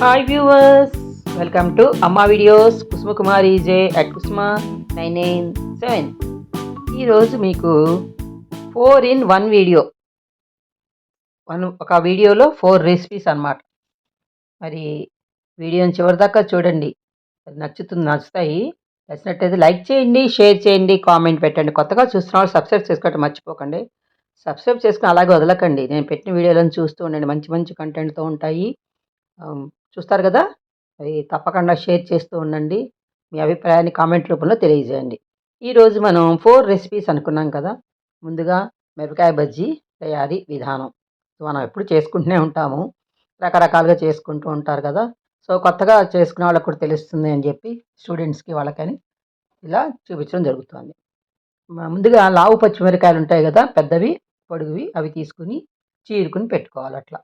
Hi viewers welcome to Amma videos Kusuma Kumari J at Kusuma nine nine seven ఈరోజు మీకు four in one video one ఒక వీడియోలో four recipes అన్నమాట. మరి వీడియోని చివరిదాకా చూడండి. అది నచ్చుతుంది నచ్చుతాయి. నచ్చినట్టయితే లైక్ చేయండి షేర్ చేయండి కామెంట్ పెట్టండి. కొత్తగా చూస్తున్న వాళ్ళు సబ్స్క్రైబ్ చేసుకోవటం మర్చిపోకండి. సబ్స్క్రైబ్ చేసుకుని అలాగే వదలకండి. నేను పెట్టిన వీడియోలను చూస్తూ ఉండండి. మంచి మంచి కంటెంట్తో ఉంటాయి. చూస్తారు కదా? అది తప్పకుండా షేర్ చేస్తూ ఉండండి. మీ అభిప్రాయాన్ని కామెంట్ రూపంలో తెలియజేయండి. ఈరోజు మనం ఫోర్ రెసిపీస్ అనుకున్నాం కదా? ముందుగా మిరపకాయ బజ్జీ తయారీ విధానం. సో మనం ఎప్పుడు చేసుకుంటూనే ఉంటాము. రకరకాలుగా చేసుకుంటూ ఉంటారు కదా? సో కొత్తగా చేసుకునే వాళ్ళకి కూడా తెలుస్తుంది అని చెప్పి స్టూడెంట్స్కి వాళ్ళకని ఇలా చూపించడం జరుగుతుంది. ముందుగా లావు పచ్చిమిరకాయలు ఉంటాయి కదా? పెద్దవి పొడుగువి అవి తీసుకుని చీరుకుని పెట్టుకోవాలి అట్లా.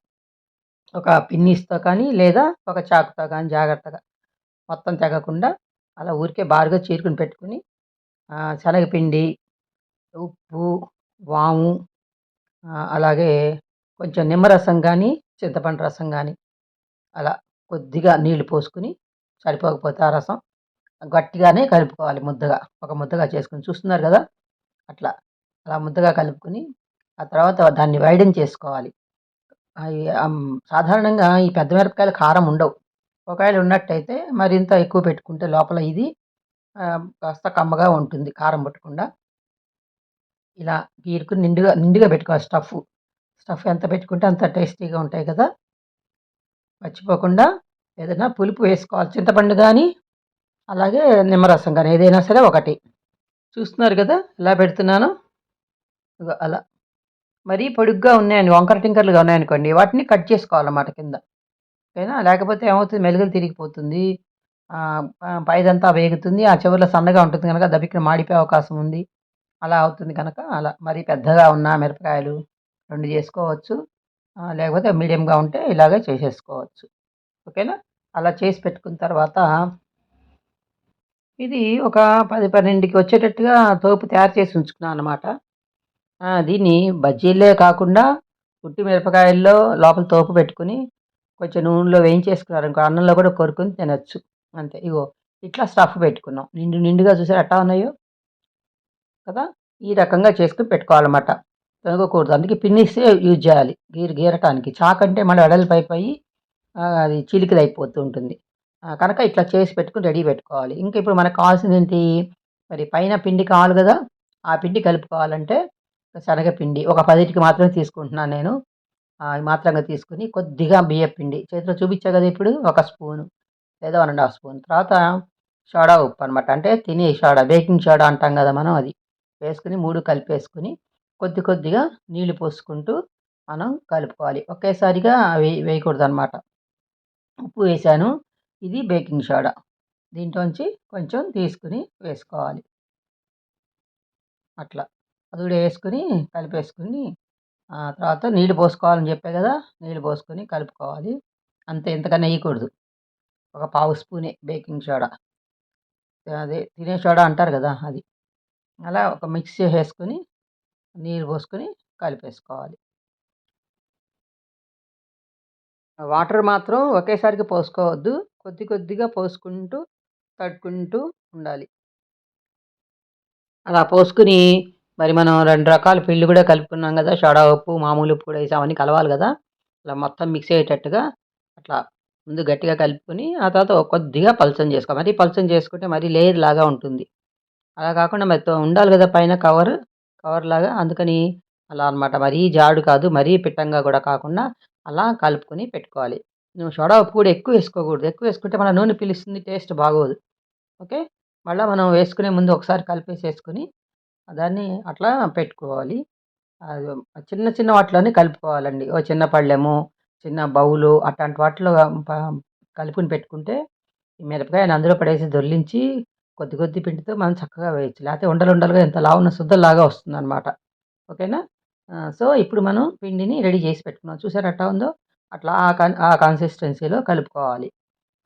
ఒక పిన్నీస్తో కానీ లేదా ఒక చాకుతో కానీ జాగ్రత్తగా మొత్తం తెగకుండా అలా ఊరికే బారుగా చీరుకుని పెట్టుకుని శనగపిండి ఉప్పు వాము అలాగే కొంచెం నిమ్మరసం కానీ చింతపండు రసం కానీ అలా కొద్దిగా నీళ్ళు పోసుకుని సరిపోకపోతే ఆ రసం గట్టిగానే కలుపుకోవాలి ముద్దగా. ఒక ముద్దగా చేసుకుని చూస్తున్నారు కదా? అట్లా. అలా ముద్దగా కలుపుకొని ఆ తర్వాత దాన్ని వైడెన్ చేసుకోవాలి. అవి సాధారణంగా ఈ పెద్ద మిరపకాయలు కారం ఉండవు. ఒకవేళ ఉన్నట్టయితే మరింత ఎక్కువ పెట్టుకుంటే లోపల ఇది కాస్త కమ్మగా ఉంటుంది కారం పట్టకుండా. ఇలా గీరుకుని నిండుగా నిండుగా పెట్టుకోవాలి స్టఫ్. స్టఫ్ ఎంత పెట్టుకుంటే అంత టేస్టీగా ఉంటాయి కదా. మర్చిపోకుండా ఏదైనా పులుపు వేసుకోవాలి. చింతపండు కానీ అలాగే నిమ్మరసం కానీ ఏదైనా సరే ఒకటి. చూస్తున్నారు కదా ఇలా పెడుతున్నాను? అలా. మరీ పొడుగ్గా ఉన్నాయని వంకర టింకర్లుగా ఉన్నాయనుకోండి వాటిని కట్ చేసుకోవాలన్నమాట కింద. ఓకేనా? లేకపోతే ఏమవుతుంది? మెలుగులు తిరిగిపోతుంది. పైదంతా వేగుతుంది. ఆ చివరిలో సన్నగా ఉంటుంది కనుక దబ్బికిన మాడిపోయే అవకాశం ఉంది. అలా అవుతుంది కనుక అలా మరీ పెద్దగా ఉన్న మిరపకాయలు రెండు చేసుకోవచ్చు. లేకపోతే మీడియంగా ఉంటే ఇలాగే చేసేసుకోవచ్చు. ఓకేనా? అలా చేసి పెట్టుకున్న తర్వాత ఇది ఒక పది పన్నెండుకి వచ్చేటట్టుగా తోపు తయారు చేసి ఉంచుకున్నాను అనమాట దీన్ని బజ్జీలే కాకుండా ఉట్టి మిరపకాయల్లో లోపల తోపు పెట్టుకుని కొంచెం నూనెలో వేయించేసుకున్నారు ఇంకో అన్నంలో కూడా కొరుకుని తినొచ్చు. అంతే ఇగో ఇట్లా స్టఫ్ పెట్టుకున్నాం. నిండు నిండుగా చూసారు ఎట్టా ఉన్నాయో? కదా ఈ రకంగా చేసుకుని పెట్టుకోవాలన్నమాట. తొనగకూడదు అందుకే పిన్నిస్తే యూజ్ చేయాలి గీర గీరటానికి. చాకంటే మళ్ళీ వెడల్పు పోయి అది చిలికలు అయిపోతూ ఉంటుంది. కనుక ఇట్లా చేసి పెట్టుకుని రెడీ పెట్టుకోవాలి. ఇంకా ఇప్పుడు మనకు కావాల్సింది ఏంటి? మరి పైన పిండి కావాలి కదా ఆ పిండి కలుపుకోవాలంటే శనగపిండి ఒక పదిటికి మాత్రమే తీసుకుంటున్నాను నేను. ఈ మాత్రంగా తీసుకుని కొద్దిగా బియ్యపిండి చేతిలో చూపించా కదా ఇప్పుడు? ఒక స్పూను. లేదా వన్ అండ్ హాఫ్ స్పూన్. తర్వాత సోడా ఉప్పు అనమాట అంటే తినే సోడా బేకింగ్ సోడా అంటాం కదా మనం అది. వేసుకుని మూడు కలిపేసుకుని కొద్ది కొద్దిగా నీళ్ళు పోసుకుంటూ మనం కలుపుకోవాలి. ఒకేసారిగా వే వేయకూడదు అనమాట ఉప్పు వేసాను. ఇది బేకింగ్ సోడా దీంట్లోంచి కొంచెం తీసుకుని వేసుకోవాలి. అట్లా. అది కూడా వేసుకుని కలిపేసుకుని ఆ తర్వాత నీళ్ళు పోసుకోవాలని చెప్పే కదా నీళ్ళు పోసుకొని కలుపుకోవాలి. అంతే ఎంతకన్నా వేయకూడదు. ఒక పావు స్పూనే బేకింగ్ సోడా. అదే తినే సోడా అంటారు కదా అది. అలా ఒక మిక్స్ వేసుకొని నీళ్ళు పోసుకొని కలిపేసుకోవాలి. వాటర్ మాత్రం ఒకేసారికి పోసుకోవద్దు. కొద్ది కొద్దిగా పోసుకుంటూ తడుకుంటూ ఉండాలి. అలా పోసుకుని మరి మనం రెండు రకాల పిండి కూడా కలుపుకున్నాం కదా. సోడా ఉప్పు మామూలు ఉప్పు కూడా వేసి. అవన్నీ కలవాలి కదా. అలా మొత్తం మిక్స్ అయ్యేటట్టుగా అట్లా ముందు గట్టిగా కలుపుకొని ఆ తర్వాత కొద్దిగా పలచం చేసుకోవాలి. మరీ పలచం చేసుకుంటే మరీ లేయర్ లాగా ఉంటుంది. అలా కాకుండా మరి ఉండాలి కదా పైన కవర్ కవర్ లాగా. అందుకని అలా అన్నమాట. మరీ జాడు కాదు మరీ పిట్టంగా కూడా కాకుండా అలా కలుపుకొని పెట్టుకోవాలి. నువ్వు సోడా ఉప్పు కూడా ఎక్కువ వేసుకోకూడదు. ఎక్కువ వేసుకుంటే మన నూనె పిలుస్తుంది టేస్ట్ బాగోదు. ఓకే? మళ్ళీ మనం వేసుకునే ముందు ఒకసారి కలిపేసేసుకొని దాన్ని అట్లా పెట్టుకోవాలి. అది చిన్న చిన్న వాటిలోనే కలుపుకోవాలండి. ఓ చిన్న పళ్ళెము చిన్న బౌలు అట్లాంటి వాటిలో కలుపుని పెట్టుకుంటే ఈ మిరపకాయని అందులో పడేసి దొల్లించి కొద్ది కొద్ది పిండితో మనం చక్కగా వేయచ్చు. లేకపోతే ఉండలు ఉండలుగా ఎంత లావున్న శుద్ధలాగా వస్తుంది అనమాట ఓకేనా సో ఇప్పుడు మనం పిండిని రెడీ చేసి పెట్టుకున్నాం. చూసారు అట్టా ఉందో? అట్లా ఆ కన్ ఆ కన్సిస్టెన్సీలో కలుపుకోవాలి.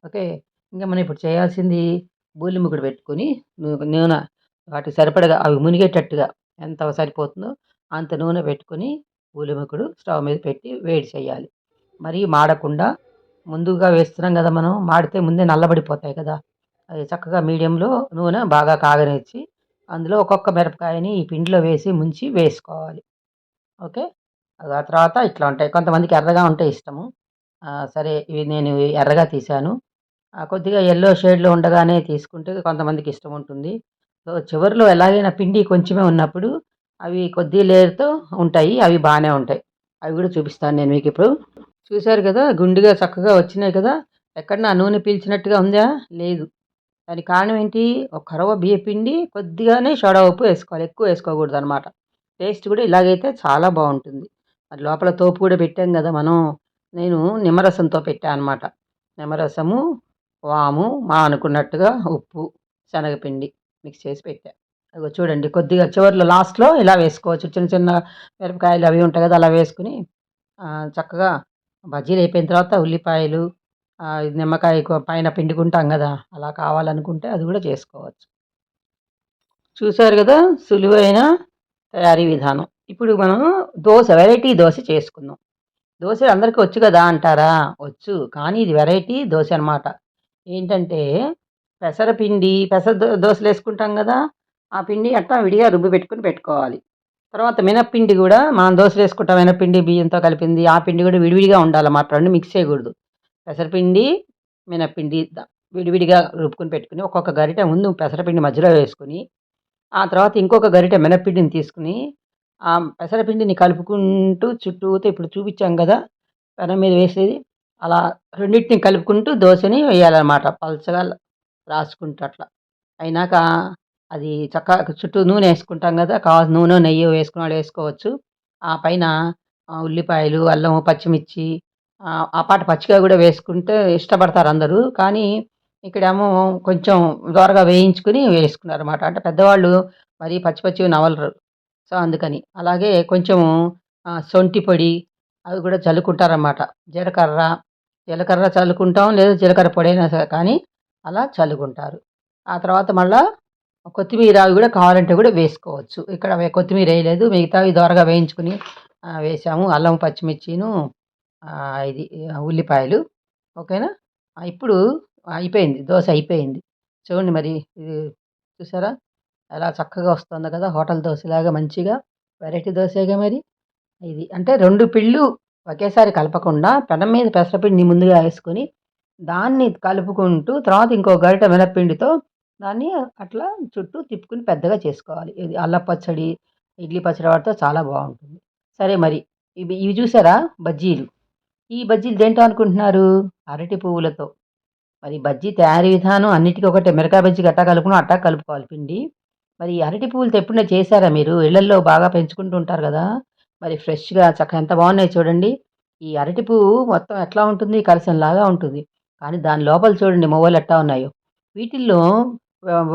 ఓకే? ఇంకా మనం ఇప్పుడు చేయాల్సింది బూలిముకుడు పెట్టుకొని నూ- నూనె వాటికి సరిపడగా అవి మునిగేటట్టుగా ఎంత సరిపోతుందో అంత నూనె పెట్టుకొని పూలిముకుడు స్టవ్ మీద పెట్టి వేడి చేయాలి. మరి మాడకుండా ముందుగా వేస్తున్నాం కదా మనం మాడితే ముందే నల్లబడిపోతాయి కదా. అది చక్కగా మీడియంలో నూనె బాగా కాగనిచ్చి అందులో ఒక్కొక్క మిరపకాయని ఈ పిండిలో వేసి ముంచి వేసుకోవాలి. ఓకే? ఆ తర్వాత ఇట్లా ఉంటాయి. కొంతమందికి ఎర్రగా ఉంటే ఇష్టము. సరే ఇవి నేను ఎర్రగా తీశాను. కొద్దిగా ఎల్లో షేడ్లో ఉండగానే తీసుకుంటే కొంతమందికి ఇష్టం ఉంటుంది. సో చివరిలో ఎలాగైనా పిండి కొంచెమే ఉన్నప్పుడు అవి కొద్ది లేయర్తో ఉంటాయి అవి బాగానే ఉంటాయి. అవి కూడా చూపిస్తాను నేను మీకు ఇప్పుడు. చూశారు కదా గుండుగా చక్కగా వచ్చినాయి కదా. ఎక్కడ నా నూనె పీల్చినట్టుగా ఉందా? లేదు. దానికి కారణం ఏంటి? ఒక కరవ బియ్య పిండి కొద్దిగానే సోడా ఉప్పు వేసుకోవాలి. ఎక్కువ వేసుకోకూడదు అనమాట టేస్ట్ కూడా ఇలాగైతే చాలా బాగుంటుంది. మరి లోపల తోపు కూడా పెట్టాం కదా మనం. నేను నిమ్మరసంతో పెట్టాను అనమాట నిమ్మరసము వాము మా అనుకున్నట్టుగా ఉప్పు శనగపిండి. మిక్స్ చేసి పెట్టా. అదిగో చూడండి కొద్దిగా చివరిలో లాస్ట్లో ఇలా వేసుకోవచ్చు. చిన్న చిన్న మిరపకాయలు అవి ఉంటాయి కదా అలా వేసుకుని చక్కగా బజ్జీలు అయిపోయిన తర్వాత ఉల్లిపాయలు నిమ్మకాయ పైన పిండుకుంటాం కదా అలా కావాలనుకుంటే అది కూడా చేసుకోవచ్చు. చూశారు కదా సులువైన తయారీ విధానం. ఇప్పుడు మనం దోశ వెరైటీ దోశ చేసుకుందాం. దోశ అందరికీ వచ్చు కదా అంటారా? వచ్చు. కానీ ఇది వెరైటీ దోశ అన్నమాట. ఏంటంటే పెసరపిండి పెసర దో- దోశలు వేసుకుంటాం కదా ఆ పిండి అట్టా విడిగా రుబ్బి పెట్టుకుని పెట్టుకోవాలి. తర్వాత మినప్పిండి కూడా మనం దోశలు వేసుకుంటాం మినప్పిండి బియ్యంతో కలిపింది ఆ పిండి కూడా విడివిడిగా ఉండాలి మాట రెండు మిక్స్ చేయకూడదు. పెసరపిండి మినప్పిండి విడివిడిగా రుబ్బుకుని పెట్టుకుని ఒక్కొక్క గరిటె ముందు పెసరపిండి మధ్యలో వేసుకుని ఆ తర్వాత ఇంకొక గరిటె మినప్పిండిని తీసుకుని ఆ పెసరపిండిని కలుపుకుంటూ చుట్టూతో ఇప్పుడు చూపించాం కదా పెనం మీద వేసేది అలా రెండింటిని కలుపుకుంటూ దోశని వేయాలన్నమాట. పలచగా రాసుకుంటూ అట్లా. అయినాక అది చక్కగా చుట్టూ నూనె వేసుకుంటాం కదా కావాల్సిన నూనె నెయ్యి వేసుకున్న వాళ్ళు వేసుకోవచ్చు. ఆ పైన ఉల్లిపాయలు అల్లం పచ్చిమిర్చి ఆ, పాట పచ్చిగా కూడా వేసుకుంటే ఇష్టపడతారు అందరూ. కానీ ఇక్కడేమో కొంచెం దోరగా వేయించుకుని వేసుకున్నారు అనమాట అంటే పెద్దవాళ్ళు మరీ పచ్చి పచ్చివి నవలరు. సో అందుకని. అలాగే కొంచెం సొంటి పొడి అవి కూడా చల్లుకుంటారన్నమాట. జీలకర్ర జీలకర్ర చల్లుకుంటాం లేదా జీలకర్ర పొడి అయినా సరే. కానీ అలా చల్లుకుంటారు. ఆ తర్వాత మళ్ళీ కొత్తిమీర అవి కూడా కావాలంటే కూడా వేసుకోవచ్చు. ఇక్కడ కొత్తిమీర వేయలేదు. మిగతావి దోరగా వేయించుకుని వేసాము. అల్లం పచ్చిమిర్చిను ఇది ఉల్లిపాయలు. ఓకేనా? ఇప్పుడు అయిపోయింది. దోశ అయిపోయింది. చూడండి మరి ఇది చూసారా? ఎలా చక్కగా వస్తుందో కదా హోటల్ దోశలాగా మంచిగా వెరైటీ దోశగా మరి. ఇది అంటే రెండు పిళ్ళు ఒకేసారి కలపకుండా పెనం మీద పెసరపిండిని ముందుగా వేసుకొని దాన్ని కలుపుకుంటూ తర్వాత ఇంకో గరిట మినప్పిండితో దాన్ని అట్లా చుట్టూ తిప్పుకుని పెద్దగా చేసుకోవాలి. ఇది అల్ల పచ్చడి ఇడ్లీ పచ్చడి వాటితో చాలా బాగుంటుంది. సరే మరి ఇవి ఇవి చూసారా బజ్జీలు? ఈ బజ్జీలు దేంటో అనుకుంటున్నారు? అరటి పువ్వులతో. మరి బజ్జీ తయారీ విధానం అన్నిటికీ ఒకటే. మిరకాయ బజ్జీ అట్టా కలుపుకుని అట్టా కలుపుకోవాలి పిండి. మరి అరటి పువ్వులతో ఎప్పుడైనా చేశారా మీరు? ఇళ్ళల్లో బాగా పెంచుకుంటూ ఉంటారు కదా. మరి ఫ్రెష్గా చక్కగా ఎంత బాగున్నాయి చూడండి. ఈ అరటి పువ్వు మొత్తం ఎట్లా ఉంటుంది? కలసంలాగా ఉంటుంది. కానీ దాని లోపల చూడండి మొబైల్ ఎట్లా ఉన్నాయో. వీటిల్లో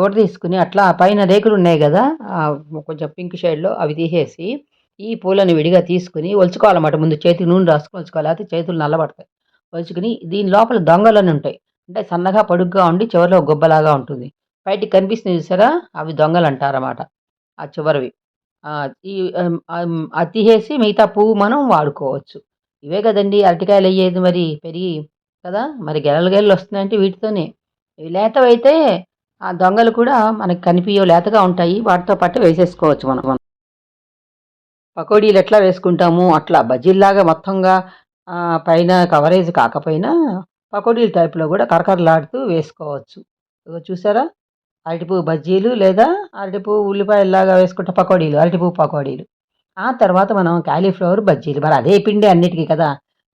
ఓడ తీసుకుని అట్లా పైన రేకులు ఉన్నాయి కదా కొంచెం పింక్ షేడ్లో అవి తీసేసి ఈ పూలను విడిగా తీసుకుని ఒలుచుకోవాలన్నమాట. ముందు చేతికి నూనె రాసుకుని ఒలుచుకోవాలి అయితే చేతులు నల్లబడతాయి. ఒలుచుకుని దీని లోపల దొంగలని ఉంటాయి. అంటే సన్నగా పొడుగ్గా ఉండి చివరిలో గొబ్బలాగా ఉంటుంది. బయటికి కనిపిస్తుంది చూసారా? అవి దొంగలు అంటారన్నమాట. ఆ చివరివి. ఈ అది తీసేసి మిగతా పువ్వు మనం వాడుకోవచ్చు. ఇవే కదండి అరటికాయలు అయ్యేది మరి పెరిగి. కదా? మరి గెలలు గెలలు వస్తున్నాయంటే వీటితోనే. ఇవి లేతవైతే ఆ దొంగలు కూడా మనకి కనిపించవు లేతగా ఉంటాయి. వాటితో పాటు వేసేసుకోవచ్చు మనం. పకోడీలు ఎట్లా వేసుకుంటాము? అట్లా బజ్జీల్లాగా మొత్తంగా పైన కవరేజ్ కాకపోయినా పకోడీల టైప్లో కూడా కరకరలాడుతూ వేసుకోవచ్చు. చూసారా? అరటిపువ్వు బజ్జీలు లేదా అరటిపువ్వు ఉల్లిపాయల్లాగా వేసుకుంటే పకోడీలు అరటిపువ్వు పకోడీలు. ఆ తర్వాత మనం క్యాలీఫ్లవర్ బజ్జీలు. మరి అదే పిండి అన్నిటికీ కదా?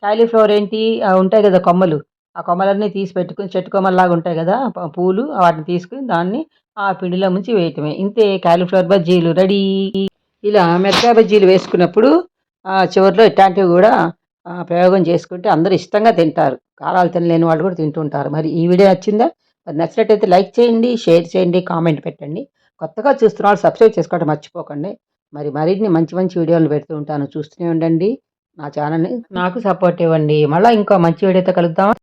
కాలీఫ్లవర్ ఏంటి? ఉంటాయి కదా కొమ్మలు. ఆ కొమ్మలన్నీ తీసి పెట్టుకుని చెట్టు కొమ్మల్లాగా ఉంటాయి కదా పూలు వాటిని తీసుకుని దాన్ని ఆ పిండిలో ముంచి వేయటమే. ఇంతే కాలీఫ్లవర్ బజ్జీలు రెడీ. ఇలా మిరపకాయ బజ్జీలు వేసుకున్నప్పుడు ఆ, చివరిలో ఇట్లాంటివి కూడా ప్రయోగం చేసుకుంటే అందరూ ఇష్టంగా తింటారు. కారాలు తినలేని వాళ్ళు కూడా తింటుంటారు. మరి ఈ వీడియో నచ్చిందా? మరి నచ్చినట్టయితే లైక్ చేయండి షేర్ చేయండి కామెంట్ పెట్టండి. కొత్తగా చూస్తున్న వాళ్ళు సబ్స్క్రైబ్ చేసుకోవడం మర్చిపోకండి. మరి మరిన్ని మంచి మంచి వీడియోలు పెడుతూ ఉంటాను. చూస్తూనే ఉండండి. నా ఛానల్ని నాకు సపోర్ట్ ఇవ్వండి. మళ్ళీ ఇంకో మంచి వీడియోతో కలుద్దాం.